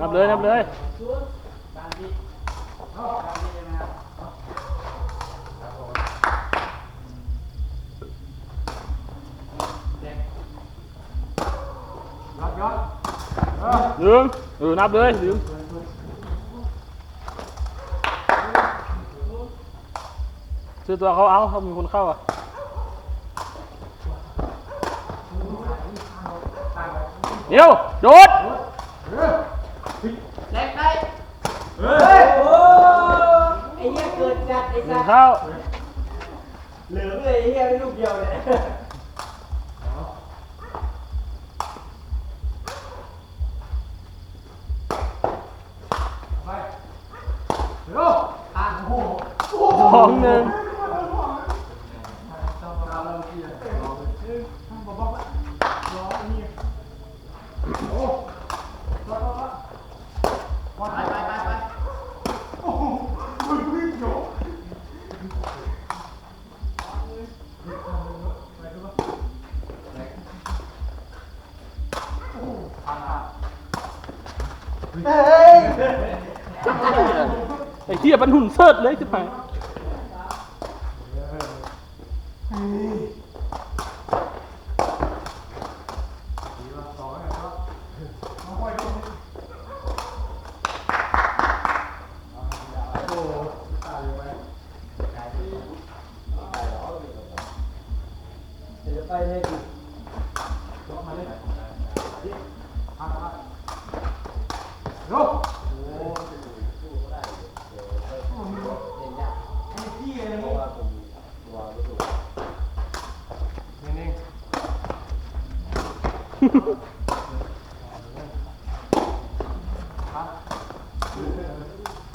นับเลยนับเลยลืมเออนับเลยลืมซื้อตัวเขาเอาเขามีคนเข้าอะ เดี๋ยวโดดเล็กได้เฮ้ยโอ้ไอ้เหี้ยเกิดจัดไอ้หนึ่สังตว์เข้าเหลืองเลยไอ้เหี้ยได้ลูกเดียวเลยสองหนึ่ง ไอ้เหี้ยมันหุ่นเซิร์ดเลยจะไปเดี๋ยวไปเลย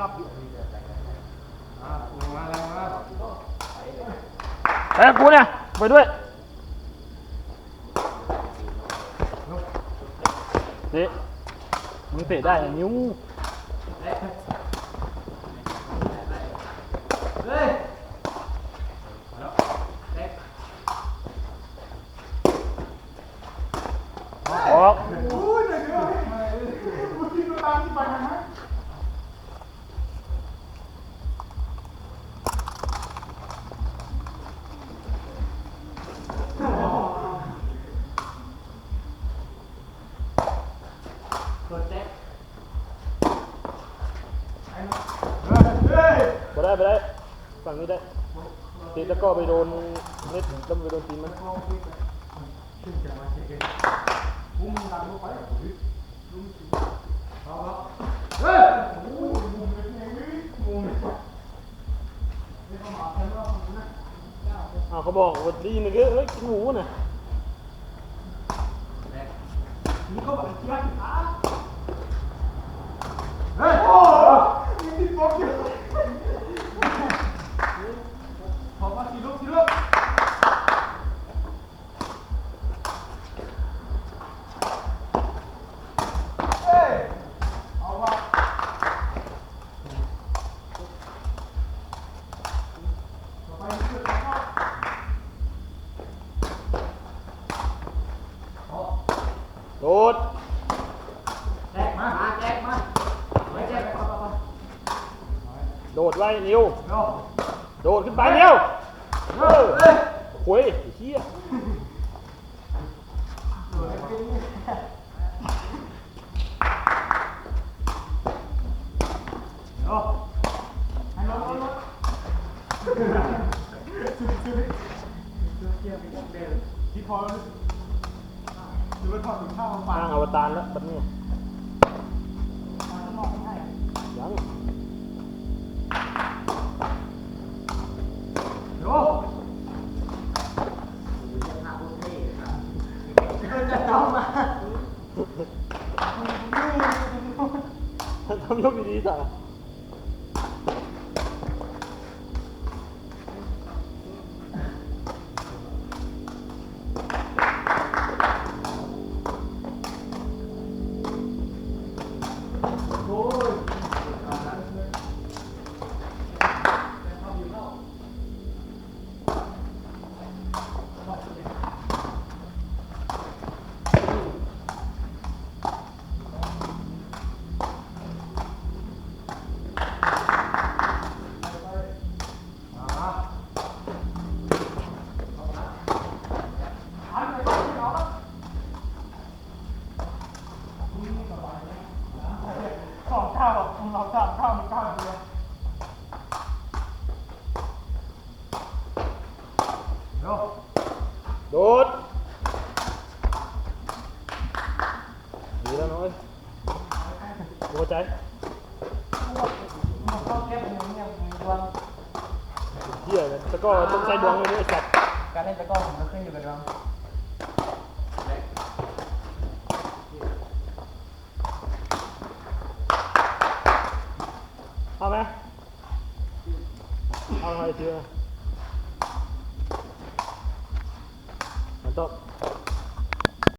รอบอยู่มาแล้วมาไปกับกูเนี่ยไปด้วยเตะมึงเตะได้นิ้วเฮ้ยออกอุ้ยเดี๋ยวเดี๋ยวมึงกินตัวตามที่ไปนะฮะกดเล็ก เฮ้ย ไปได้ไปได้ ฝั่งนี้ได้เตะแล้วก็ไปโดนเน็ตแล้วไปโดนตีมันมันลงไปเอาละเฮ้ยโอ้ยมุมเป็นไงมุมนี่เขาบนึงนะอ้าวเขาบอกว่าดีนึงเฮ้ยกินหมูน่ะ นี่เขาบอกเจี๊ยบขาเฮ้ยโอ้ยมีบล็อกอยู่ขอมาทีลูกทีลูก เอ้ยเอาวะต่อไปนี่คือข้าว โดดแจ็คมามาแจ็คมาไม่แจ็คไปไปไปโดดไว้นิ้วเนาะโดดขึ้นไปเร็วเฮ้ยเฮ้ยโอ้ยไอ้เหี้ยเนาะใรืถอดถุงข้าวฟ้างอวตารแล้วตอนนี้ยังโอ้จะน้มาทำยกดีๆจ้ะ เหี้ยเลยแล้วก็ต้องใช้ดวงเลยด้วยไอ้สัตว์การเล่นตะกร้อผมก็ขึ้นอยู่กับดวงเอาไหมเอาอะไรทีละมันต้อง